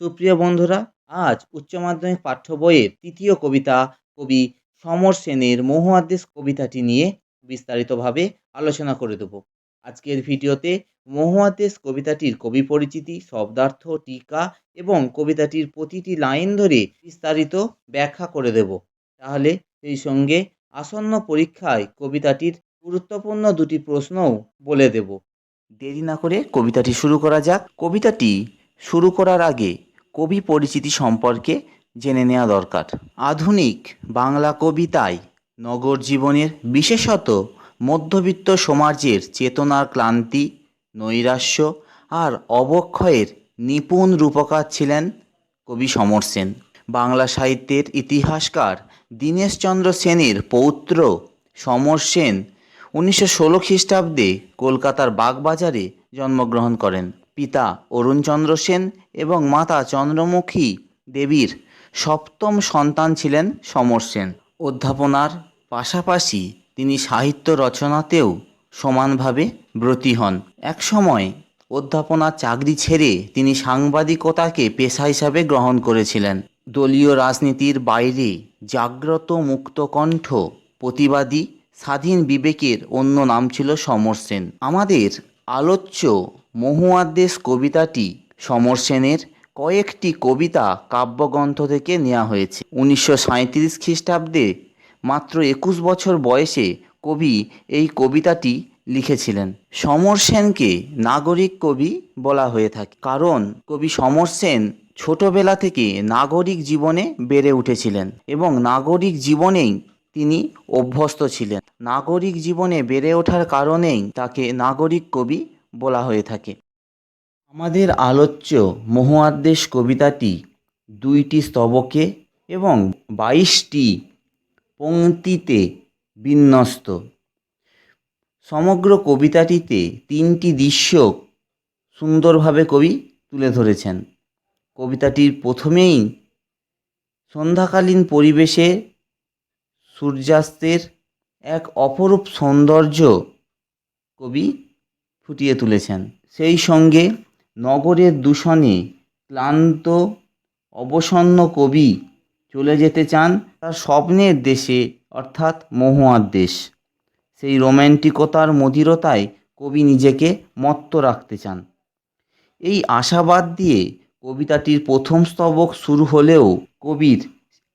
সুপ্রিয় বন্ধুরা, আজ উচ্চ মাধ্যমিক পাঠ্য বইয়ের তৃতীয় কবিতা কবি সমর সেনের মহুয়াদেশ কবিতাটি নিয়ে বিস্তারিতভাবে আলোচনা করে দেব। আজকের ভিডিওতে মহুয়াদেশ কবিতাটির কবি পরিচিতি, শব্দার্থ, টিকা এবং কবিতাটির প্রতিটি লাইন ধরে বিস্তারিত ব্যাখ্যা করে দেব। তাহলে সেই সঙ্গে আসন্ন পরীক্ষায় কবিতাটির গুরুত্বপূর্ণ দুটি প্রশ্নও বলে দেব। দেরি না করে কবিতাটি শুরু করা যাক। কবিতাটি শুরু করার আগে কবি পরিচিতি সম্পর্কে জেনে নেওয়া দরকার। আধুনিক বাংলা কবিতায় নগর জীবনের বিশেষত মধ্যবিত্ত সমাজের চেতনার ক্লান্তি, নৈরাশ্য আর অবক্ষয়ের নিপুণ রূপকার ছিলেন কবি সমর সেন। বাংলা সাহিত্যের ইতিহাসকার দীনেশচন্দ্র সেনের পৌত্র সমর সেন উনিশশো ষোলো খ্রিস্টাব্দে কলকাতার বাগবাজারে জন্মগ্রহণ করেন। পিতা অরুণচন্দ্র সেন এবং মাতা চন্দ্রমুখী দেবীর সপ্তম সন্তান ছিলেন সমর সেন। অধ্যাপনার পাশাপাশি তিনি সাহিত্য রচনাতেও সমানভাবে ব্রতী হন। একসময় অধ্যাপনার চাকরি ছেড়ে তিনি সাংবাদিকতাকে পেশা হিসাবে গ্রহণ করেছিলেন। দলীয় রাজনীতির বাইরে জাগ্রত মুক্তকণ্ঠ প্রতিবাদী স্বাধীন বিবেকের অন্য নাম ছিল সমর সেন। আমাদের আলোচ্য মহুয়াদেশ কবিতাটি সমর সেনের কয়েকটি কবিতা কাব্যগ্রন্থ থেকে নেওয়া হয়েছে। উনিশশো সাঁইত্রিশ খ্রিস্টাব্দে মাত্র একুশ বছর বয়সে কবি এই কবিতাটি লিখেছিলেন। সমর সেনকে নাগরিক কবি বলা হয়ে থাকে, কারণ কবি সমর সেন ছোটবেলা থেকে নাগরিক জীবনে বেড়ে উঠেছিলেন এবং নাগরিক জীবনেই তিনি অভ্যস্ত ছিলেন। নাগরিক জীবনে বেড়ে ওঠার কারণেই তাকে নাগরিক কবি বলা হয়ে থাকে। আমাদের আলোচ্য মহুয়াদ্দেশ কবিতাটি দুইটি স্তবকে এবং বাইশটি পংক্তিতে বিন্যস্ত। সমগ্র কবিতাটিতে তিনটি দৃশ্য সুন্দরভাবে কবি তুলে ধরেছেন। কবিতাটির প্রথমেই সন্ধ্যাকালীন পরিবেশে সূর্যাস্তের এক অপরূপ সৌন্দর্য কবি ফুটিয়ে তুলেছেন। সেই সঙ্গে নগরের দূষণে ক্লান্ত, অবসন্ন কবি চলে যেতে চান তার স্বপ্নের দেশে, অর্থাৎ মহুয়ার দেশ। সেই রোম্যান্টিকতার মধিরতায় কবি নিজেকে মত্ত রাখতে চান। এই আশাবাদ দিয়ে কবিতাটির প্রথম স্তবক শুরু হলেও কবির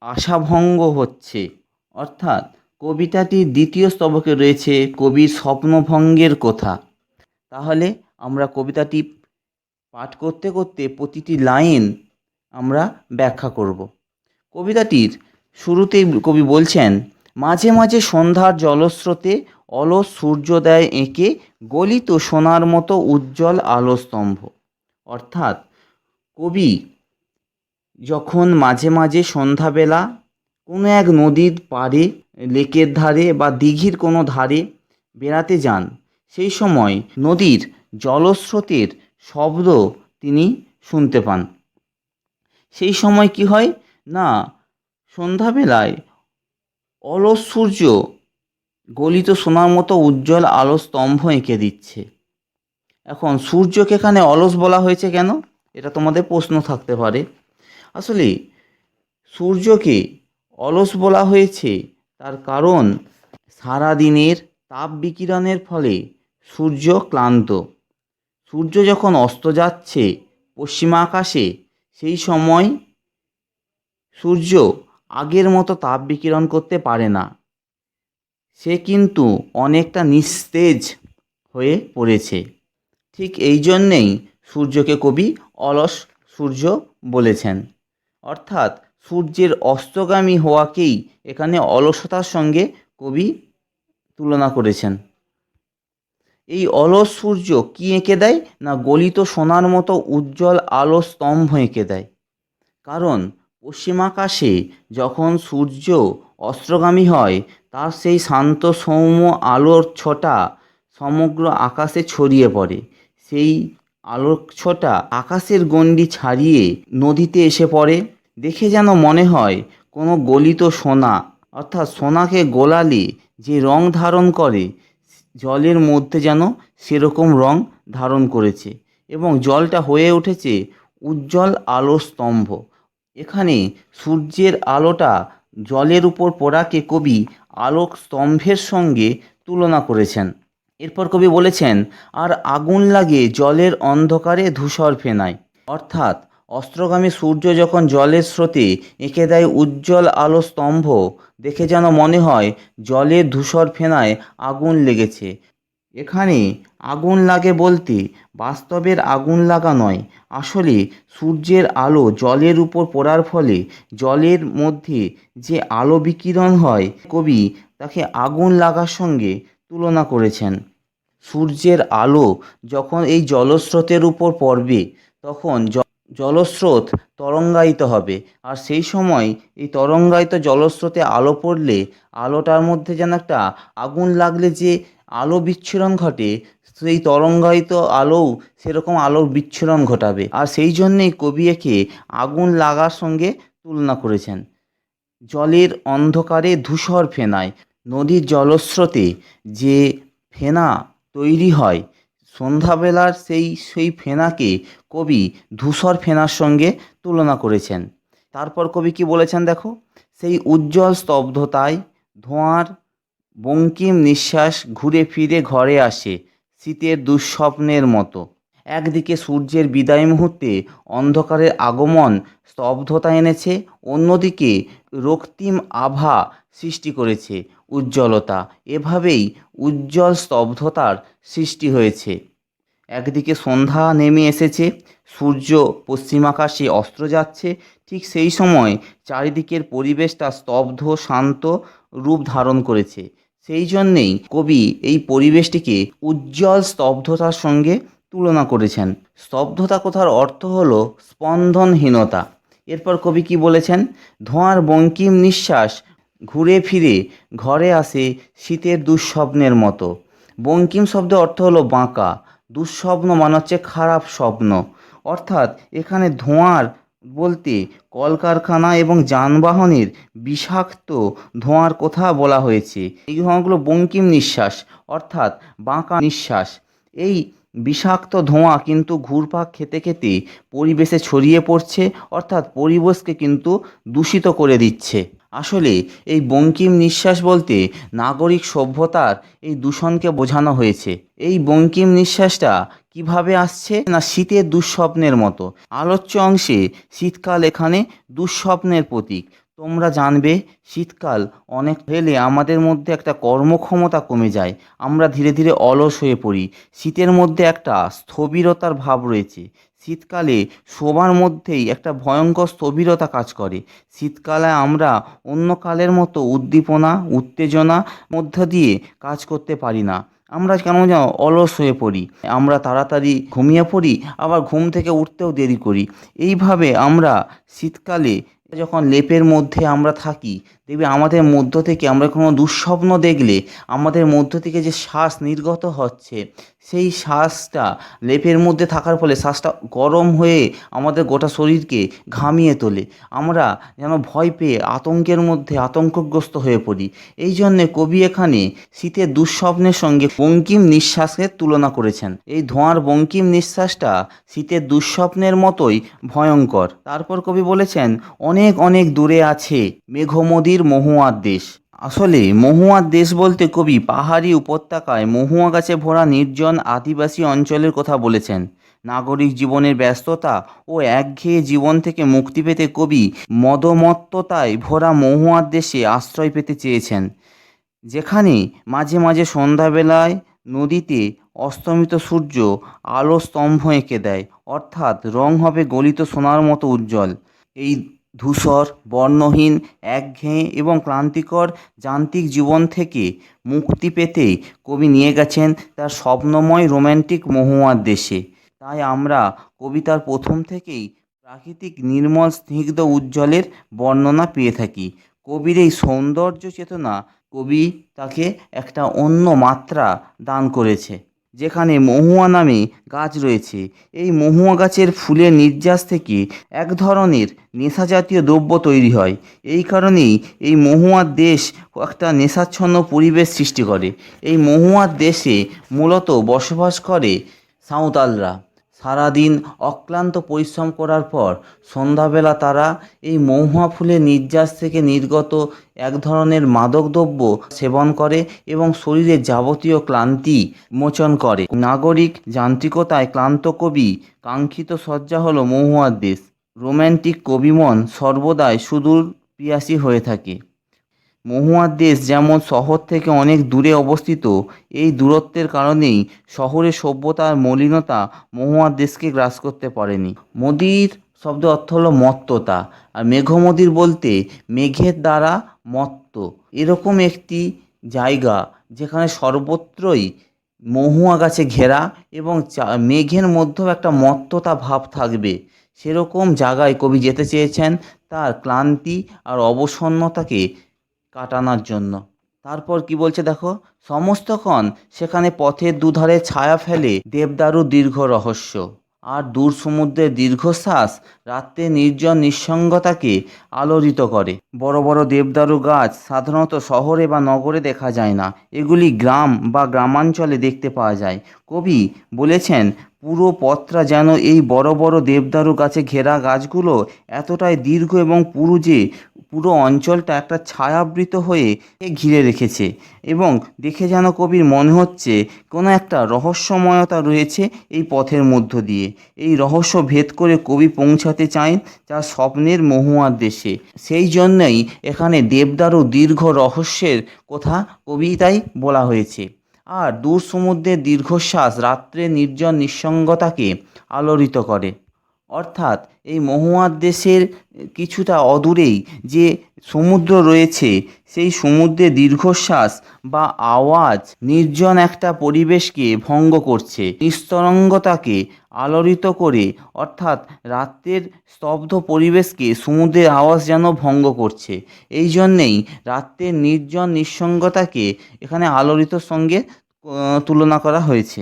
আশাভঙ্গ হচ্ছে। অর্থাৎ কবিতাটির দ্বিতীয় স্তবকে রয়েছে কবির স্বপ্নভঙ্গের কথা। তাহলে আমরা কবিতাটি পাঠ করতে করতে প্রতিটি লাইন আমরা ব্যাখ্যা করব। কবিতাটির শুরুতেই কবি বলছেন, মাঝে মাঝে সন্ধ্যার জলস্রোতে অলস সূর্যোদয় এঁকে গলিত সোনার মতো উজ্জ্বল আলোস্তম্ভ। অর্থাৎ কবি যখন মাঝে মাঝে সন্ধ্যাবেলা কোনো এক নদীর পাড়ে, লেকের ধারে বা দিঘির কোনো ধারে বেড়াতে যান, সেই সময় নদীর জলস্রোতের শব্দ তিনি শুনতে পান। সেই সময় কি হয়? না, সন্ধ্যাবেলায় অলস সূর্য গলিত সোনার মতো উজ্জ্বল আলো স্তম্ভ এঁকে দিচ্ছে। এখন সূর্যকে এখানে অলস বলা হয়েছে কেন? এটা তোমাদের প্রশ্ন থাকতে পারে। আসলে সূর্যকে অলস বলা হয়েছে তার কারণ সারাদিনের তাপ বিকিরণের ফলে সূর্য ক্লান্ত। সূর্য যখন অস্ত যাচ্ছে পশ্চিমা আকাশে, সেই সময় সূর্য আগের মতো তাপ বিকিরণ করতে পারে না। সে কিন্তু অনেকটা নিস্তেজ হয়ে পড়েছে। ঠিক এই জন্যেই সূর্যকে কবি অলস সূর্য বলেছেন। অর্থাৎ সূর্যের অস্তগামী হওয়াকেই এখানে অলসতার সঙ্গে কবি তুলনা করেছেন। এই অলস সূর্য কী এঁকে দেয়? না গলিত সোনার মতো উজ্জ্বল আলো স্তম্ভ এঁকে দেয়? কারণ পশ্চিমাকাশে যখন সূর্য অস্ত্রগামী হয়, তার সেই শান্ত সৌম্য আলোর ছটা সমগ্র আকাশে ছড়িয়ে পড়ে। সেই আলোর ছটা আকাশের গণ্ডি ছাড়িয়ে নদীতে এসে পড়ে। দেখে যেন মনে হয় কোনো গলিত সোনা, অর্থাৎ সোনাকে গোলালে যে রং ধারণ করে জলের মধ্যে যেন সেরকম রং ধারণ করেছে এবং জলটা হয়ে উঠেছে উজ্জ্বল আলো স্তম্ভ। এখানে সূর্যের আলোটা জলের উপর পড়াকে কবি আলোক স্তম্ভের সঙ্গে তুলনা করেছেন। এরপর কবি বলেছেন, আর আগুন লাগে জলের অন্ধকারে ধূসর ফেনায়। অর্থাৎ অস্ত্রগামী সূর্য যখন জলের স্রোতে এঁকে দেয় উজ্জ্বল আলো স্তম্ভ, দেখে যেন মনে হয় জলের ধূসর ফেনায় আগুন লেগেছে। এখানে আগুন লাগে বলতে বাস্তবের আগুন লাগা নয়, আসলে সূর্যের আলো জলের উপর পড়ার ফলে জলের মধ্যে যে আলো বিকিরণ হয়, কবি তাকে আগুন লাগার সঙ্গে তুলনা করেছেন। সূর্যের আলো যখন এই জলস্রোতের উপর পড়বে, তখন জলস্রোত তরঙ্গায়িত হবে। আর সেই সময় এই তরঙ্গায়িত জলস্রোতে আলো পড়লে আলোটার মধ্যে যেন একটা আগুন লাগলে যে আলো বিচ্ছুরণ ঘটে, সেই তরঙ্গায়িত আলোও সেরকম আলোর বিচ্ছুরণ ঘটাবে। আর সেই জন্যেই কবি একে আগুন লাগার সঙ্গে তুলনা করেছেন। জলের অন্ধকারে ধূসর ফেনায়, নদীর জলস্রোতে যে ফেনা তৈরি হয় সন্ধ্যাবেলার সেই সেই ফেনাকে কবি ধূসর ফেনার সঙ্গে তুলনা করেছেন। তারপর কবি কি বলেছেন দেখো? সেই উজ্জ্বল স্তব্ধতায় ধোঁয়ার বঙ্কিম নিঃশ্বাস ঘুরে ফিরে ঘরে আসে শীতের দুঃস্বপ্নের মতো। একদিকে সূর্যের বিদায় মুহূর্তে অন্ধকারের আগমন, স্তব্ধতা এনেছে, অন্যদিকে রক্তিম আভা সৃষ্টি করেছে, উজ্জ্বলতা। এভাবেই উজ্জ্বল স্তব্ধতার সৃষ্টি হয়েছে। একদিকে সন্ধ্যা নেমে এসেছে, সূর্য পশ্চিম আকাশে অস্ত্র যাচ্ছে, ঠিক সেই সময় চারিদিকের পরিবেশটা স্তব্ধ, শান্ত রূপ ধারণ করেছে। সেই জন্যেই কবি এই পরিবেশটিকে উজ্জ্বল স্তব্ধতার সঙ্গে তুলনা করেছেন। স্তব্ধতা কথার অর্থ হল স্পন্দনহীনতা। এরপর কবি কি বলেছেন? ধোঁয়ার বঙ্কিম নিঃশ্বাস ঘুরে ফিরে ঘরে আসে শীতের দুঃস্বপ্নের মতো। বঙ্কিম শব্দের অর্থ হলো বাঁকা। দুঃস্বপ্ন মানে হচ্ছে খারাপ স্বপ্ন। অর্থাৎ এখানে ধোঁয়ার বলতে কলকারখানা এবং যানবাহনের বিষাক্ত ধোঁয়ার কথা বলা হয়েছে। এই ধোঁয়াগুলো বঙ্কিম নিঃশ্বাস, অর্থাৎ বাঁকা নিঃশ্বাস। এই বিষাক্ত ধোঁয়া কিন্তু ঘুরপাক খেতে খেতে পরিবেশে ছড়িয়ে পড়ছে, অর্থাৎ পরিবেশকে কিন্তু দূষিত করে দিচ্ছে। আসলে এই বঙ্কিম নিঃশ্বাস বলতে নাগরিক সভ্যতার এই দূষণকে বোঝানো হয়েছে। এই বঙ্কিম নিঃশ্বাসটা কীভাবে আসছে না শীতের দুঃস্বপ্নের মতো? আলোচ্য অংশে শীতকাল এখানে দুঃস্বপ্নের প্রতীক। তোমরা জানবে, শীতকাল অনেক হলে আমাদের মধ্যে একটা কর্মক্ষমতা কমে যায়। আমরা ধীরে ধীরে অলস হয়ে পড়ি। শীতের মধ্যে একটা স্থবিরতার ভাব রয়েছে। শীতকালে শোবার মধ্যেই একটা ভয়ঙ্কর স্থবিরতা কাজ করে। শীতকালে আমরা অন্য কালের মতো উদ্দীপনা, উত্তেজনা মধ্য দিয়ে কাজ করতে পারি না। আমরা কেন যেন অলস হয়ে পড়ি। আমরা তাড়াতাড়ি ঘুমিয়ে পড়ি, আবার ঘুম থেকে উঠতেও দেরি করি। এইভাবে আমরা শীতকালে যখন লেপের মধ্যে আমরা থাকি, দেখবে আমাদের মধ্য থেকে আমরা কোনো দুঃস্বপ্ন দেখলে, আমাদের মধ্য থেকে যে শ্বাস নির্গত হচ্ছে, সেই শ্বাসটা লেপের মধ্যে থাকার ফলে শ্বাসটা গরম হয়ে আমাদের গোটা শরীরকে ঘামিয়ে তোলে। আমরা যেন ভয় পেয়ে আতঙ্কের মধ্যে আতঙ্কগ্রস্ত হয়ে পড়ি। এই জন্যে কবি এখানে শীতের দুঃস্বপ্নের সঙ্গে বঙ্কিম নিঃশ্বাসের তুলনা করেছেন। এই ধোঁয়ার বঙ্কিম নিঃশ্বাসটা শীতের দুঃস্বপ্নের মতোই ভয়ঙ্কর। তারপর কবি বলেছেন অনেক অনেক দূরে আছে মেঘমদির মহুয়ার দেশ। আসলে মহুয়ার দেশ বলতে কবি পাহাড়ি উপত্যকায় মহুয়া গাছে ভরা নির্জন আদিবাসী অঞ্চলের কথা বলেছেন। নাগরিক জীবনের ব্যস্ততা ও একঘেয়ে জীবন থেকে মুক্তি পেতে কবি মদমত্ততায় ভরা মহুয়ার দেশে আশ্রয় পেতে চেয়েছেন। যেখানে মাঝে মাঝে সন্ধ্যাবেলায় নদীতে অস্তমিত সূর্য আলো স্তম্ভ এঁকে দেয়, অর্থাৎ রং হবে গলিত সোনার মতো উজ্জ্বল। এই ধূসর, বর্ণহীন, একঘেয়ে এবং ক্লান্তিকর যান্ত্রিক জীবন থেকে মুক্তি পেতে কবি নিয়ে গেছেন তার স্বপ্নময় রোম্যান্টিক মহুয়ার দেশে। তাই আমরা কবিতার প্রথম থেকেই প্রাকৃতিক নির্মল স্নিগ্ধ উজ্জ্বলের বর্ণনা পেয়ে থাকি। কবির এই সৌন্দর্য চেতনা কবি তাকে একটা অন্য মাত্রা দান করেছে। যেখানে মহুয়া নামে গাছ রয়েছে। এই মহুয়া গাছের ফুলের নির্যাস থেকে এক ধরনের নেশা জাতীয় দ্রব্য তৈরি হয়। এই কারণেই এই মহুয়ার দেশ একটা নেশাচ্ছন্ন পরিবেশ সৃষ্টি করে। এই মহুয়ার দেশে মূলত বসবাস করে সাঁওতালরা। সারাদিন অক্লান্ত পরিশ্রম করার পর সন্ধ্যাবেলা তারা এই মহুয়া ফুলের নির্যাস থেকে নির্গত এক ধরনের মাদকদ্রব্য সেবন করে এবং শরীরের যাবতীয় ক্লান্তি মোচন করে। নাগরিক যান্ত্রিকতায় ক্লান্ত কবি কাঙ্ক্ষিত সজ্জা হলো মহুয়ার দেশ। রোম্যান্টিক কবিমন সর্বদাই সুদূর পিয়াসী হয়ে থাকে। মহুয়ার দেশ যেমন শহর থেকে অনেক দূরে অবস্থিত, এই দূরত্বের কারণেই শহরের সভ্যতার মলিনতা মহুয়ার দেশকে গ্রাস করতে পারেনি। মোদির শব্দ অর্থ হলো মত্ততা, আর মেঘমদির বলতে মেঘের দ্বারা মত্ত। এরকম একটি জায়গা যেখানে সর্বত্রই মহুয়া গাছে ঘেরা এবং মেঘের মধ্যেও একটা মত্ততা ভাব থাকবে। সেরকম জায়গায় কবি যেতে চেয়েছেন তার ক্লান্তি আর অবসন্নতাকে কাটানোর জন্য। তারপর কি বলছে দেখো? সমস্তক্ষণ সেখানে পথের দুধারে ছায়া ফেলে দেবদারু দীর্ঘ রহস্য। আর দূর সমুদ্রের দীর্ঘশ্বাস রাত্রে নির্জন নিঃসঙ্গতাকে আলোড়িত করে। বড় বড় দেবদারু গাছ সাধারণত শহরে বা নগরে দেখা যায় না। এগুলি গ্রাম বা গ্রামাঞ্চলে দেখতে পাওয়া যায়। কবি বলেছেন, পুরো পথটা যেন এই বড় বড় দেবদারু গাছে ঘেরা গাছগুলো এতটাই দীর্ঘ এবং পুরু যে পুরো অঞ্চলটা একটা ছায়াবৃত হয়ে ঘিরে রেখেছে এবং দেখে যেন কবির মনে হচ্ছে কোনো একটা রহস্যময়তা রয়েছে এই পথের মধ্য দিয়ে। এই রহস্য ভেদ করে কবি পৌঁছাতে চায় তার স্বপ্নের মহুয়ার দেশে। সেই জন্যই এখানে দেবদারু দীর্ঘ রহস্যের কথা কবিতায় বলা হয়েছে। আর দূর সমুদ্রের দীর্ঘশ্বাস রাত্রে নির্জন নিঃসঙ্গতাকে আলোড়িত করে। অর্থাৎ এই মহুয়ার দেশের কিছুটা অদূরেই যে সমুদ্র রয়েছে, সেই সমুদ্রে দীর্ঘশ্বাস বা আওয়াজ নির্জন একটা পরিবেশকে ভঙ্গ করছে। নিস্তরঙ্গতাকে আলোড়িত করে, অর্থাৎ রাত্রের স্তব্ধ পরিবেশকে সমুদ্রের আওয়াজ যেন ভঙ্গ করছে। এই জন্যেই রাত্রের নির্জন নিঃসঙ্গতাকে এখানে আলোড়িতর সঙ্গে তুলনা করা হয়েছে।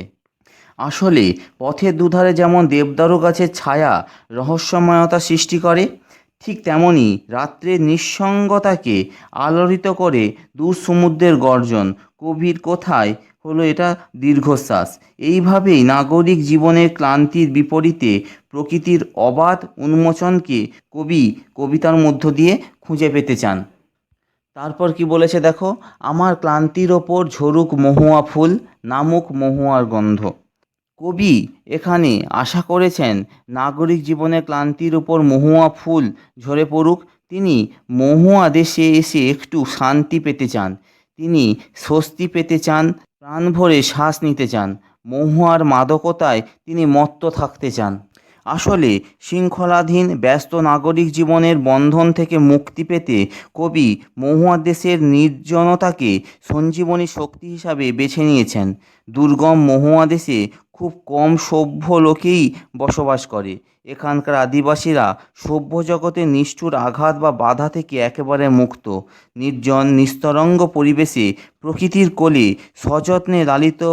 আসলে পথের দুধারে যেমন দেবদারু গাছের ছায়া রহস্যময়তা সৃষ্টি করে, ঠিক তেমনই রাত্রের নিঃসঙ্গতাকে আলোড়িত করে দূর সমুদ্রের গর্জন, কবির কোথায় হলো এটা দীর্ঘশ্বাস। এইভাবেই নাগরিক জীবনের ক্লান্তির বিপরীতে প্রকৃতির অবাধ উন্মোচনকে কবি কবিতার মধ্য দিয়ে খুঁজে পেতে চান। তারপর কি বলেছে দেখো, আমার ক্লান্তির ওপর ঝরুক মহুয়া ফুল, নামুক মহুয়ার গন্ধ। কবি এখানে আশা করেছেন, নাগরিক জীবনের ক্লান্তির উপর মহুয়া ফুল ঝরে পড়ুক। তিনি মহুয়া দেশে এসে একটু শান্তি পেতে চান। তিনি স্বস্তি পেতে চান প্রাণ ভরে শ্বাস নিতে চান। মহুয়ার মাদকতায় তিনি মত্ত থাকতে চান। আসলে শৃঙ্খলাধীন, ব্যস্ত নাগরিক জীবনের বন্ধন থেকে মুক্তি পেতে কবি মহুয়া দেশের নির্জনতাকে সঞ্জীবনী শক্তি হিসাবে বেছে নিয়েছেন। দুর্গম মহুয়া দেশে খুব কম সভ্য লোকেই বসবাস করে। এখানকার আদিবাসীরা সভ্য জগতে নিষ্ঠুর আঘাত বা বাধা থেকে একেবারে মুক্ত। নির্জন, নিস্তরঙ্গ পরিবেশে প্রকৃতির কোলে সযত্নে লালিত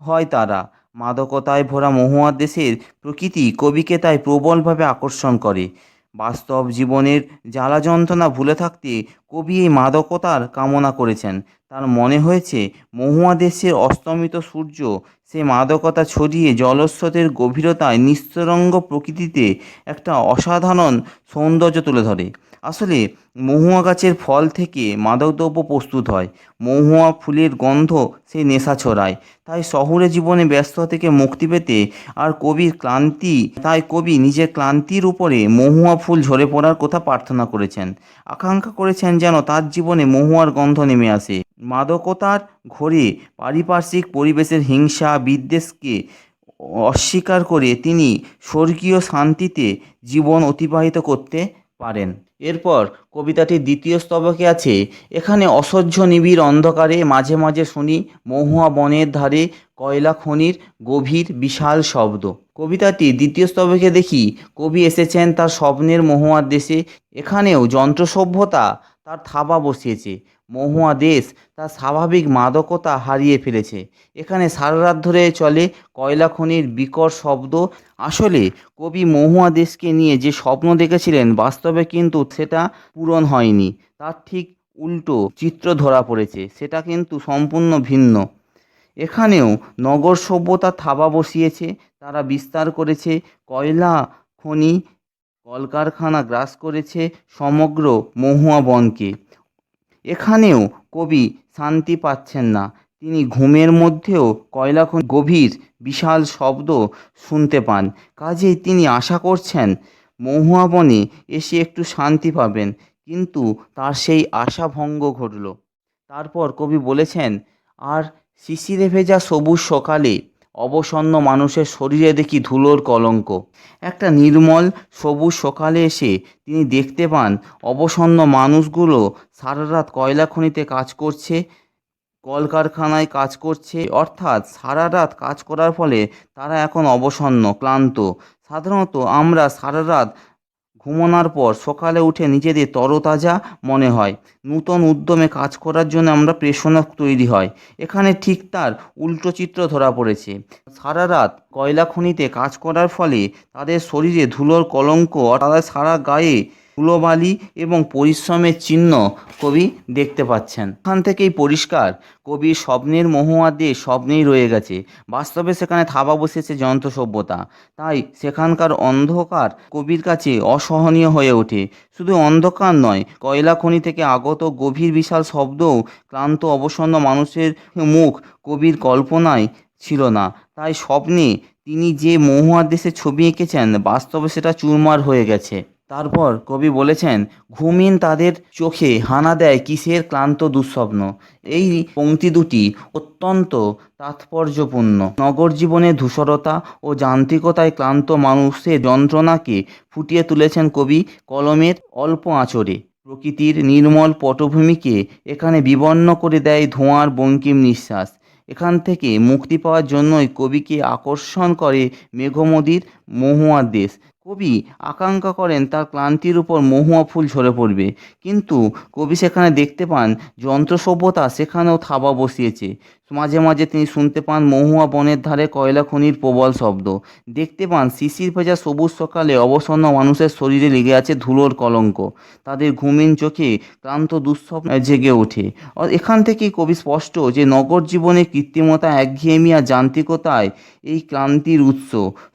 হয় তারা। মাদকতায় ভরা মহুয়ার দেশের প্রকৃতি কবিকে তাই প্রবলভাবে আকর্ষণ করে। বাস্তব জীবনের জ্বালা যন্ত্রণা ভুলে থাকতে কবি এই মাদকতার কামনা করেছেন। তার মনে হয়েছে, মহুয়া দেশের অস্তমিত সূর্য, সে মাদকতা ছড়িয়ে জলস্রোতের গভীরতায় নিস্তরঙ্গ প্রকৃতিতে একটা অসাধারণ সৌন্দর্য তুলে ধরে। আসলে মহুয়া গাছের ফল থেকে মাদকদ্রব্য প্রস্তুত হয়। মহুয়া ফুলের গন্ধ সেই নেশা ছড়ায়। তাই শহুরে জীবনে ব্যস্ত থেকে মুক্তি পেতে আর কবির ক্লান্তি, তাই কবি নিজের ক্লান্তির উপরে মহুয়া ফুল ঝরে পড়ার কথা প্রার্থনা করেছেন। আকাঙ্ক্ষা করেছেন যেন তার জীবনে মহুয়ার গন্ধ নেমে আসে। মাদকতার ঘোরে পারিপার্শ্বিক পরিবেশের হিংসা বিদ্বেষকে অস্বীকার করে তিনি স্বর্গীয় শান্তিতে জীবন অতিবাহিত করতে পারেন। এরপর কবিতাটির দ্বিতীয় স্তবকে আছে, এখানে অসহ্য নিবিড় অন্ধকারে মাঝে মাঝে শুনি মহুয়া বনের ধারে কয়লা খনির গভীর বিশাল শব্দ। কবিতাটি দ্বিতীয় স্তবকে দেখি, কবি এসেছেন তার স্বপ্নের মহুয়ার দেশে, এখানেও যন্ত্র সভ্যতা তার থাবা বসিয়েছে। মহুয়া দেশ তার স্বাভাবিক মাদকতা হারিয়ে ফেলেছে। এখানে সারা রাত ধরে চলে কয়লা খনির বিকট শব্দ। আসলে কবি মহুয়া দেশকে নিয়ে যে স্বপ্ন দেখেছিলেন, বাস্তবে কিন্তু সেটা পূরণ হয়নি। তার ঠিক উল্টো চিত্র ধরা পড়েছে, সেটা কিন্তু সম্পূর্ণ ভিন্ন। এখানেও নগর সভ্যতা থাবা বসিয়েছে, তারা বিস্তার করেছে, কয়লা খনি কলকারখানা গ্রাস করেছে সমগ্র মহুয়া বনকে। এখানেও কবি শান্তি পাচ্ছেন না। তিনি ঘুমের মধ্যেও কয়লা খনি গভীর বিশাল শব্দ শুনতে পান। কাজেই তিনি আশা করছেন, মহুয়া বনে এসে একটু শান্তি পাবেন। কিন্তু তার সেই আশা ভঙ্গ ঘটল। তারপর কবি বলেছেন, আর শিশিরে ভেজা সবুজ সকালে অবসন্ন মানুষের শরীরে দেখি ধুলোর কলঙ্ক। একটা নির্মল সবুজ সকালে এসে তিনি দেখতে পান, অবসন্ন মানুষগুলো সারা রাত কয়লা খনিতে কাজ করছে, কলকারখানায় কাজ করছে, অর্থাৎ সারা রাত কাজ করার ফলে তারা এখন অবসন্ন, ক্লান্ত। সাধারণত আমরা সারা রাত ঘুমানোর পর সকালে উঠে নিজেদের তরতাজা মনে হয়। নূতন উদ্যমে কাজ করার জন্য আমরা প্রেরণা তৈরি হয়। এখানে ঠিক তার উল্টো চিত্র ধরা পড়েছে। সারা রাত কয়লা খনিতে কাজ করার ফলে তাদের শরীরে ধুলোর কলঙ্ক তাদের সারা গায়ে ধুলোবালি এবং পরিশ্রমের চিহ্ন কবি দেখতে পাচ্ছেন। এখান থেকেই পরিষ্কার, কবির স্বপ্নের মহুয়া দিয়ে স্বপ্নেই রয়ে গেছে। বাস্তবে সেখানে থাবা বসেছে যন্ত্র সভ্যতা। তাই সেখানকার অন্ধকার কবির কাছে অসহনীয় হয়ে ওঠে। শুধু অন্ধকার নয়, কয়লা খনি থেকে আগত গভীর বিশাল শব্দও ক্লান্ত, অবসন্ন মানুষের মুখ কবির কল্পনায় ছিল না। তাই স্বপ্নে তিনি যে মহুয়ার দেশে ছবি এঁকেছেন, বাস্তবে সেটা চুরমার হয়ে গেছে। তারপর কবি বলেছেন, ঘুমিন তাদের চোখে, হানা দেয় কিসের ক্লান্ত দুঃস্বপ্ন? এই পংক্তি দুটি অত্যন্ত তাৎপর্যপূর্ণ। নগর জীবনে ধূসরতা ও যান্ত্রিকতায় ক্লান্ত মানুষের যন্ত্রণাকে ফুটিয়ে তুলেছেন কবি কলমের অল্প আঁচড়ে। প্রকৃতির নির্মল পটভূমিকে এখানে বিবর্ণ করে দেয় ধোঁয়ার বঙ্কিম নিঃশ্বাস। এখান থেকে মুক্তি পাওয়ার জন্যই কবিকে আকর্ষণ করে মেঘমদির মহুয়ার দেশ। কবি আকাঙ্ক্ষা করেন তার ক্লান্তির উপর মহুয়া ফুল ঝরে পড়বে। কিন্তু কবি সেখানে দেখতে পান যন্ত্র সভ্যতা সেখানেও থাবা বসিয়েছে। মাঝে মাঝে তিনি শুনতে পান মহুয়া বনের ধারে কয়লা খনির প্রবল শব্দ। দেখতে পান শিশির ভেজা সবুজ সকালে অবসন্ন মানুষের শরীরে লেগে আছে ধুলোর কলঙ্ক। তাদের ঘুমিন চোখে ক্লান্ত দুঃস্বপ্ন জেগে ওঠে। এখান থেকেই কবি স্পষ্ট যে নগর জীবনে কৃত্রিমতা একঘেয়েমি আর যান্ত্রিকতায় এই ক্লান্তির উৎস।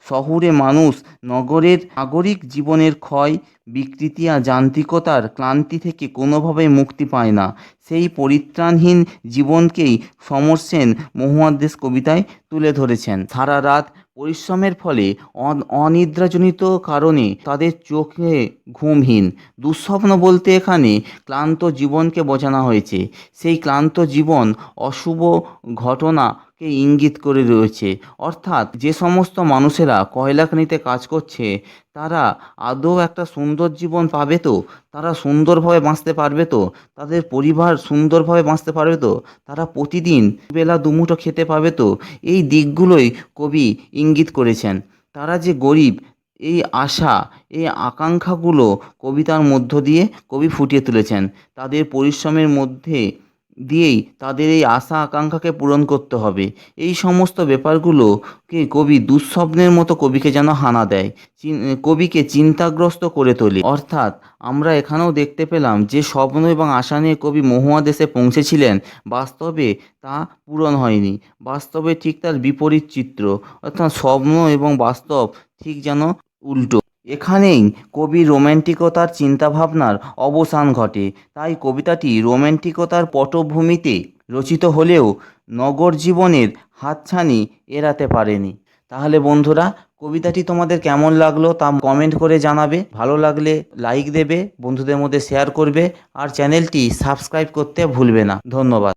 শহুরে মানুষ নগরের নাগরিক জীবনের ক্ষয়, বিকৃতি আর যান্ত্রিকতার ক্লান্তি থেকে কোনোভাবেই মুক্তি পায় না। সেই পরিত্রাণহীন জীবনকেই সমর সেন মহুয়াদ্দেশ কবিতায় তুলে ধরেছেন। সারা রাত পরিশ্রমের ফলে অন- অনিদ্রাজনিত কারণে তাদের চোখে ঘুমহীন। দুঃস্বপ্ন বলতে এখানে ক্লান্ত জীবনকে বোঝানো হয়েছে। সেই ক্লান্ত জীবন অশুভ ঘটনাকে ইঙ্গিত করে রয়েছে। অর্থাৎ যে সমস্ত মানুষেরা কয়লা খনিতে কাজ করছে, তারা আদৌ একটা সুন্দর জীবন পাবে তো? তারা সুন্দরভাবে বাঁচতে পারবে তো? তাদের পরিবার সুন্দরভাবে বাঁচতে পারবে তো? তারা প্রতিদিন বেলা দুমুঠো খেতে পাবে তো? এই দিকগুলোই কবি ইঙ্গিত করেছেন। তারা যে গরিব, এই আশা, এই আকাঙ্ক্ষাগুলো কবিতার মধ্য দিয়ে কবি ফুটিয়ে তুলেছেন। তাদের পরিশ্রমের মধ্যে দিয়েই তাদের এই আশা আকাঙ্ক্ষাকে পূরণ করতে হবে। এই সমস্ত ব্যাপারগুলোকে কবি দুঃস্বপ্নের মতো কবিকে যেন হানা দেয় কবিকে চিন্তাগ্রস্ত করে তোলে। অর্থাৎ আমরা এখানেও দেখতে পেলাম যে স্বপ্ন এবং আশা নিয়ে কবি মহুয়া দেশে পৌঁছেছিলেন, বাস্তবে তা পূরণ হয়নি। বাস্তবে ঠিক তার বিপরীত চিত্র, অর্থাৎ স্বপ্ন এবং বাস্তব ঠিক যেন উল্টো। এখানেই কবির রোম্যান্টিকতার চিন্তাভাবনার অবসান ঘটে। তাই কবিতাটি রোম্যান্টিকতার পটভূমিতে রচিত হলেও নগর জীবনের হাতছানি এড়াতে পারেনি। তাহলে বন্ধুরা, কবিতাটি তোমাদের কেমন লাগল তা কমেন্ট করে জানাবে। ভালো লাগলে লাইক দেবে, বন্ধুদের মধ্যে শেয়ার করবে, আর চ্যানেলটি সাবস্ক্রাইব করতে ভুলবে না। ধন্যবাদ।